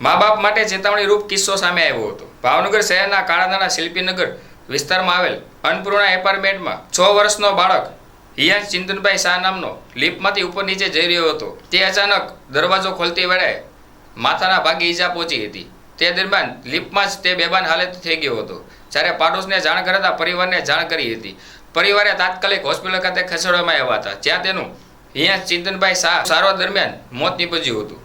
મા બાપ માટે ચેતવણી રૂપ કિસ્સો સામે આવ્યો હતો. ભાવનગર શહેરના કાળાનાના શિલ્પીનગર વિસ્તારમાં આવેલ અન્નપૂર્ણા એપાર્ટમેન્ટમાં છ વર્ષનો બાળક હિયાંશ ચિંતનભાઈ શાહ નામનો લિફ્ટમાંથી ઉપર નીચે જઈ રહ્યો હતો. તે અચાનક દરવાજો ખોલતી વેળાએ માથાના ભાગે ઈજા પહોંચી હતી. તે દરમિયાન લિફ્ટમાં જ તે બેભાન હાલત થઈ ગયો હતો. જ્યારે પાડોશને જાણ કરતા પરિવારને જાણ કરી હતી. પરિવારે તાત્કાલિક હોસ્પિટલ ખાતે ખસેડવામાં આવ્યા હતા. જ્યાં તેનું હિયાંશ ચિંતનભાઈ શાહ સારવાર દરમિયાન મોત નીપજ્યું હતું.